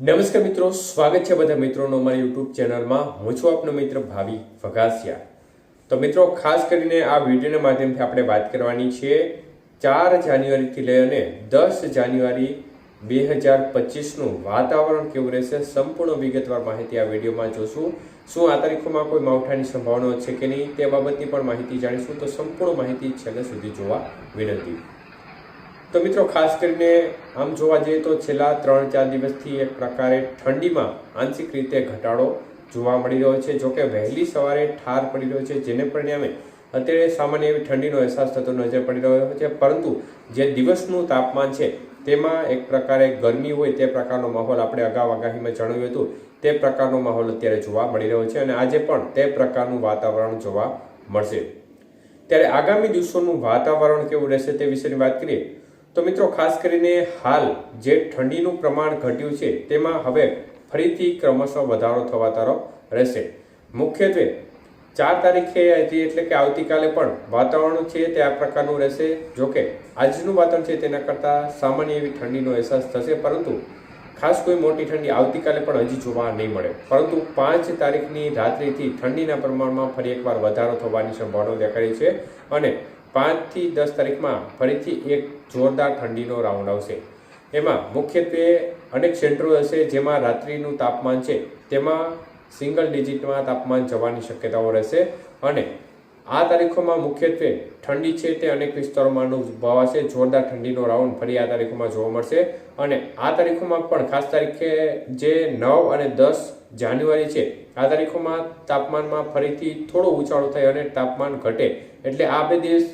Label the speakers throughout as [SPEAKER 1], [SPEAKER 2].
[SPEAKER 1] નમસ્કાર મિત્રો, સ્વાગત છે બધા મિત્રોનો અમારી યુટ્યુબ ચેનલમાં. હું છું આપનો મિત્ર ભાવિ ફગાસિયા. તો મિત્રો, ખાસ કરીને આ વિડીયોના માધ્યમથી આપણે વાત કરવાની છે ચાર જાન્યુઆરીથી લઈ અને દસ જાન્યુઆરી બે હજાર પચીસનું વાતાવરણ કેવું રહેશે, સંપૂર્ણ વિગતવાર માહિતી આ વિડીયોમાં જોશું. શું આ તારીખોમાં કોઈ માવઠાની સંભાવનાઓ છે કે નહીં તે બાબતની પણ માહિતી જાણીશું. તો સંપૂર્ણ માહિતી છેલ્લે સુધી જોવા વિનંતી. તો મિત્રો, ખાસ કરીને આમ જોવા જઈએ તો છેલ્લા ત્રણ ચાર દિવસથી એક પ્રકારે ઠંડીમાં આંશિક રીતે ઘટાડો જોવા મળી રહ્યો છે. જોકે વહેલી સવારે ઠાર પડી રહ્યો છે, જેને પરિણામે અત્યારે સામાન્ય એવી ઠંડીનો અહેસાસ થતો નજર પડી રહ્યો છે. પરંતુ જે દિવસનું તાપમાન છે, તેમાં એક પ્રકારે ગરમી હોય તે પ્રકારનો માહોલ આપણે અગાઉ આગાહીમાં જણાવ્યું હતું. તે પ્રકારનો માહોલ અત્યારે જોવા મળી રહ્યો છે અને આજે પણ તે પ્રકારનું વાતાવરણ જોવા મળશે. ત્યારે આગામી દિવસોનું વાતાવરણ કેવું રહેશે તે વિશેની વાત કરીએ તો મિત્રો, ખાસ કરીને હાલ જે ઠંડીનું પ્રમાણ ઘટ્યું છે, તેમાં હવે ફરીથી ક્રમશઃ વધારો થવા તરફ રહેશે. મુખ્યત્વે ચાર તારીખે એટલે કે આવતીકાલે પણ વાતાવરણ છે તે આ પ્રકારનું રહેશે. જોકે આજનું વાતાવરણ છે તેના કરતાં સામાન્ય એવી ઠંડીનો અહેસાસ થશે, પરંતુ ખાસ કોઈ મોટી ઠંડી આવતીકાલે પણ હજી જોવા નહીં મળે. પરંતુ પાંચ તારીખની રાત્રિથી ઠંડીના પ્રમાણમાં ફરી એકવાર વધારો થવાની સંભાવના દેખાડી છે અને પાંચથી દસ તારીખમાં ફરીથી એક જોરદાર ઠંડીનો રાઉન્ડ આવશે. એમાં મુખ્યત્વે અનેક સેન્ટરો હશે જેમાં રાત્રિનું તાપમાન છે. તેમાં સિંગલ ડિજિટમાં તાપમાન જવાની શક્યતાઓ રહેશે અને આ તારીખોમાં મુખ્યત્વે ઠંડી છે તે અનેક વિસ્તારોમાં અનુભવાશે. જોરદાર ઠંડીનો રાઉન્ડ ફરી આ તારીખોમાં જોવા મળશે અને આ તારીખોમાં પણ ખાસ તારીખે જે નવ અને દસ જાન્યુઆરી છે, આ તારીખોમાં તાપમાનમાં ફરીથી થોડો ઉછાળો થાય અને તાપમાન ઘટે. એટલે આ બે દિવસ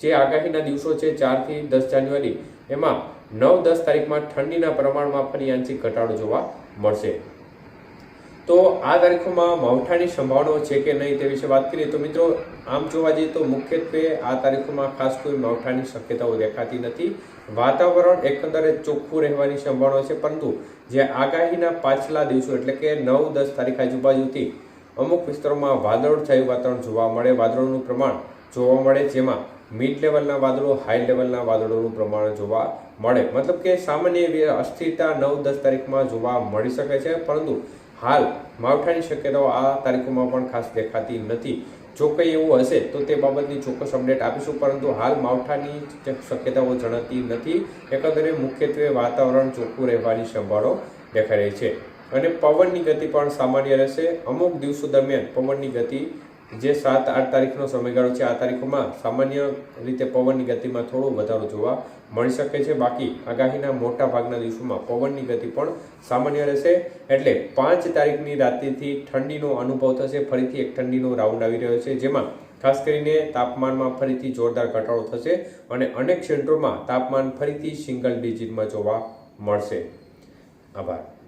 [SPEAKER 1] જે આગાહીના દિવસો છે ચારથી દસ જાન્યુઆરી, એમાં નવ દસ તારીખમાં ઠંડીના પ્રમાણમાં ફરી આંશિક ઘટાડો જોવા મળશે. તો આ તારીખોમાં માવઠાની સંભાવનાઓ છે કે નહીં તે વિશે વાત કરીએ તો મિત્રો, આમ જોવા જઈએ તો મુખ્યત્વે આ તારીખોમાં ખાસ કોઈ માવઠાની શક્યતાઓ દેખાતી નથી. વાતાવરણ એકંદરે ચોખ્ખું રહેવાની સંભાવના છે, પરંતુ જે આગાહીના પાછલા દિવસો એટલે કે નવ દસ તારીખ આજુબાજુથી અમુક વિસ્તારોમાં વાદળછાયું વાતાવરણ જોવા મળે. વાદળોનું પ્રમાણ જોવા મળે જેમાં મિડ લેવલના વાદળો હાઈ લેવલના વાદળોનું પ્રમાણ જોવા મળે. મતલબ કે સામાન્ય અસ્થિરતા નવ, દસ તારીખમાં જોવા મળી શકે છે. પરંતુ હાલ માવઠાની શક્યતાઓ આ તારીખોમાં પણ ખાસ દેખાતી નથી. જો કંઈ એવું હશે, તો તે બાબતની ચોક્કસ અપડેટ આપીશું. પરંતુ હાલ માવઠાની શક્યતાઓ જણાતી નથી. એકંદરે મુખ્યત્વે વાતાવરણ ચોખ્ખું રહેવાની સંભાળો દેખાઈ રહી છે. અને પવનની ગતિ પણ સામાન્ય રહેશે. અમુક દિવસો દરમિયાન પવનની ગતિ જે સાત, આઠ તારીખનો સમયગાળો છે, આ તારીખોમાં સામાન્ય રીતે પવનની ગતિમાં થોડો વધારો જોવા મળી શકે છે. બાકી આગાહીના મોટા ભાગના દિવસોમાં પવનની ગતિ પણ સામાન્ય રહેશે. એટલે પાંચ તારીખની રાત્રિથી ઠંડીનો અનુભવ થશે. ફરીથી એક ઠંડીનો રાઉન્ડ આવી રહ્યો છે, જેમાં ખાસ કરીને તાપમાનમાં ફરીથી જોરદાર ઘટાડો થશે અને અનેક ક્ષેત્રોમાં તાપમાન ફરીથી સિંગલ ડિજિટમાં જોવા મળશે. આભાર.